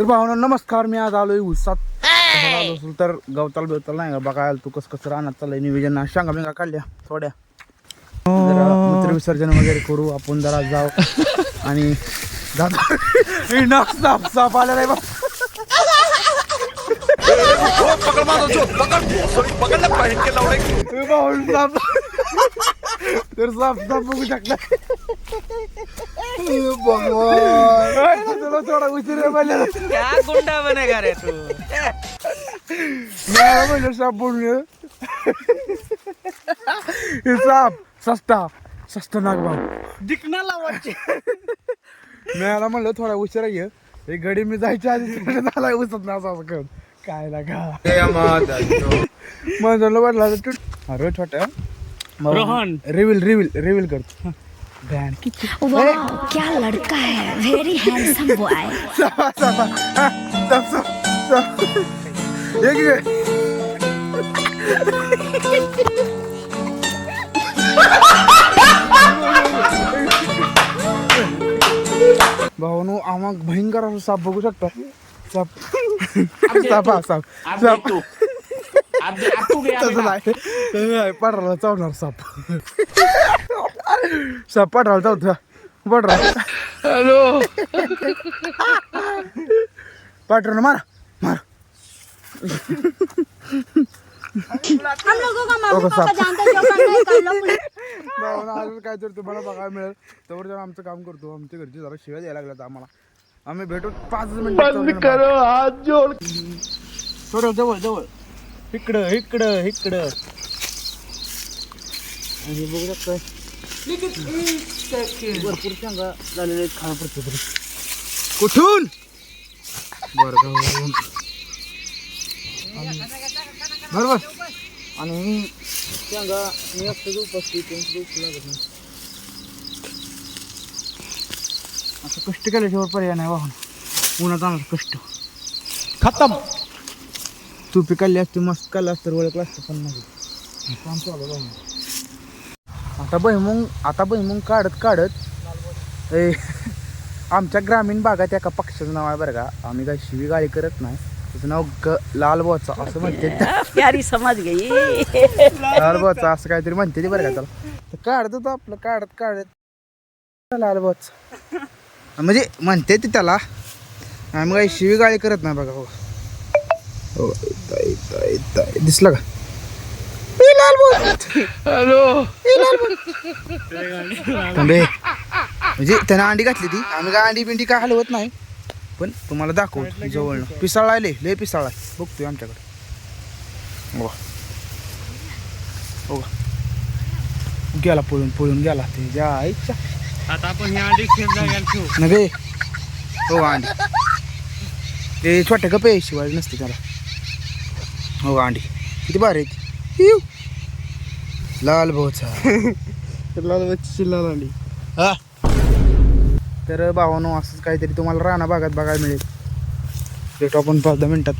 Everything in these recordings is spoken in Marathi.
तर भावना नमस्कार मी आज आलोय उसात आलो असेल तर गवताल बिवताल नाही का? बघायला तू कसं कसं राहणार चाललंय नियोजन शांगा बिंगा काढल्या थोड्या. मूत्र विसर्जन वगैरे करू आपण जरा जाऊ. आणि साप साप आला नाही तर साप साप बघू शकता. हे भगवान. तुला थोडा उशीर पाहिजे क्या गुंडा बनेगा रे तू? मला म्हणलं साप बोलून हे साप सस्ता सस्ता नाग भाऊ दिखना लावायचे मला म्हणलं थोडा उशिरा ये. हे गडी मी जायच्या आधी तिकडे झाला उसत ना असं असं करून काय लागा माझं वाटलं अरे छोट्या. रोहन. रिव्हिल रिव्हिल रिव्हिल करतो. बॅन किती वाह क्या लड़का है। वेरी हैंडसम बॉय सापा सापा हा, साप साप साप एक घे. भावानो आम्हा भयंकर असं साप बघू शकता। साप सापा साप साप तसं नाही. तसं नाही पाठराला चावणार साप. साप पाठराला चावता पाठरा हॅलो. पाठराला मारा मारा. हम लोगों का मम्मी पापा। जानते हैं, जो करना है कर लो please. भावना अजून काय तर तुम्हाला बघायला मिळेल. तेवढं जरा आमचं काम करतो. आमच्या घरचे जरा शिव्या द्यायला लागल्यात आम्हाला. आम्ही भेटू पाच मिनिट हात जोड. थोडं जवळ जवळ. इकडं इकडं इकडं. आणि बघू शकतोय. भरपूर शेंगा झालेले आहेत खाणं पडतो तरी. कुठून? बरं बरोबर. आणि शेंगा मी असतं उपस्थित त्यांची गोष्ट लागत नाही. असं कष्ट केल्याशिवाय पर्याय नाही वाहून. उन्हात जाणार कष्ट. खतम. तू पिकाली असते मस्त काढलं असतं ओळखलं असतं पण नाही. काम चालू आता भैमुंग आता भैमुंग काढत काढत ए, आमच्या ग्रामीण भागात एका पक्षाचं नाव आहे बरं का. आम्ही काही शिवी गाळी करत नाही. त्याचं नाव ग लाल बोचा असं म्हणते. प्यारी समझ गई लाल बोचा असं काहीतरी म्हणते ते बरं का त्याला. काढत होतं आपलं काढत काढत. लाल बोच म्हणजे म्हणते ते त्याला. आम्ही काही शिवी गाळी करत नाही बघा. हो. हो. दिसलं का? हॅलो. थांबे. म्हणजे त्यानं अंडी घातली ती. आम्ही काय अंडी बिंडी काय हलवत नाही. पण तुम्हाला दाखवतो जवळ पिसाळ आले लय पिसाळ आहे. बघतोय आमच्याकडे. हो हो गेला पळून पळून गेला ते. ज्या आईच्या. आता आपण नगे हो अंडी. ते छोट्या कपे शिवाय नसते त्याला. हो अंडी. किती भारी आहे ती इव. लाल भाऊचा लाल बच्ची लाल अंडी. हा? तर भावानो असंच काहीतरी तुम्हाला राणा भागात बघायला मिळेल. भेटू आपण पाच दहा मिनिटात.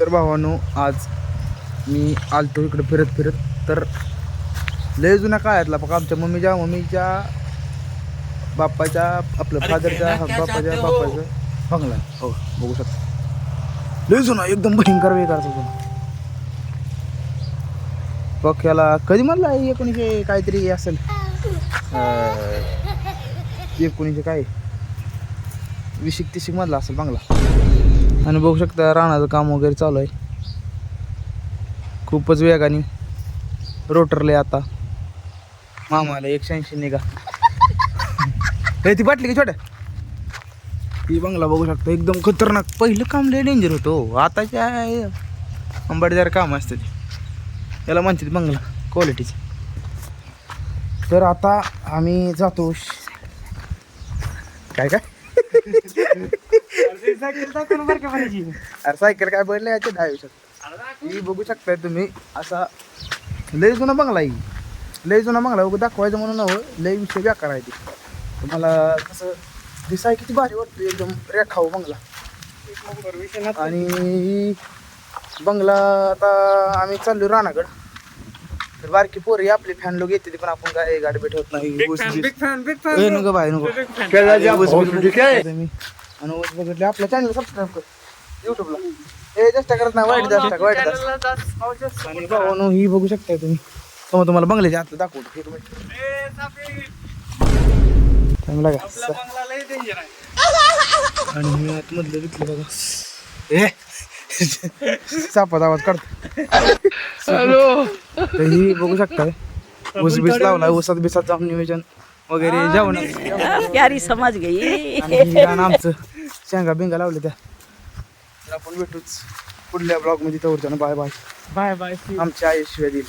तर भावानो आज मी आलतो इकडे फिरत फिरत. तर लय जुन्या काळातला बघा आमच्या मम्मीच्या मम्मीच्या बाप्पाच्या आपलं फादरच्या बाप्पाच्या बाप्पाचं बंगला आहे. हो बघू शकता. लय जुना एकदम भयंकर वेगाचा जुना. बघ कधी म्हणला एकोणीसशे काहीतरी असेल? एकोणीशे एकोणीसशे काय? विशिक तिशिक मधला असेल बांगला. आणि बघू शकता राणाचं काम वगैरे चालू आहे. खूपच वेगाने रोटरले आता. मामाला एकशे ऐंशी निघा. ती बाटली की छोट्या? ती बंगला बघू शकता एकदम खतरनाक. पहिलं काम लय डेंजर होतो हो. आताच्या अंबाडीदार काम असतं ते. याला म्हणतात बंगला क्वालिटीचे तर आता आम्ही जातो. श- काय काय? अरे सायकल काय पडलं याचे दहा दिवसात ही बघू शकताय तुम्ही असा लय जुना बंगला आहे. ही. लय जुना बंगला उगा दाखवायचं म्हणून लय विषय व्याकार आहे ते. तुम्हाला कसं दिसाय किती भारी वाटतो एकदम रेखाव बंगला. आणि बंगला आता आम्ही चाललो राणागड तर बारकी पोरी आपली फॅन लोक येते पण आपण काय गाडी भेटत नाही. नको बाय. आणि बघितले आपल्या चॅनल सबस्क्राईब कर. युट्यूबला हे जास्त करत नाही. वाईट जास्त वाईट जास्त. आणि ही बघू शकताय तुम्ही. तुम्हाला तुम्हाला बंगल्याच्या आतलं दाखवतो. एक मिनिट. चांगला का? आणि मी आतमधलं विकलं बघा. ए. सापाचा आवाज काढतो तर ही बघू शकताय. ऊस बीस लावलाय ऊसात बिसात जाऊन नियोजन वगैरे जेवण. प्यारी समज गई ही आमचं शेंगा बिंगा लावले त्या. तर आपण भेटूच पुढल्या ब्लॉगमध्ये तोरच्या बाय बाय. Bye bye. आमच्या आयुष्य दिल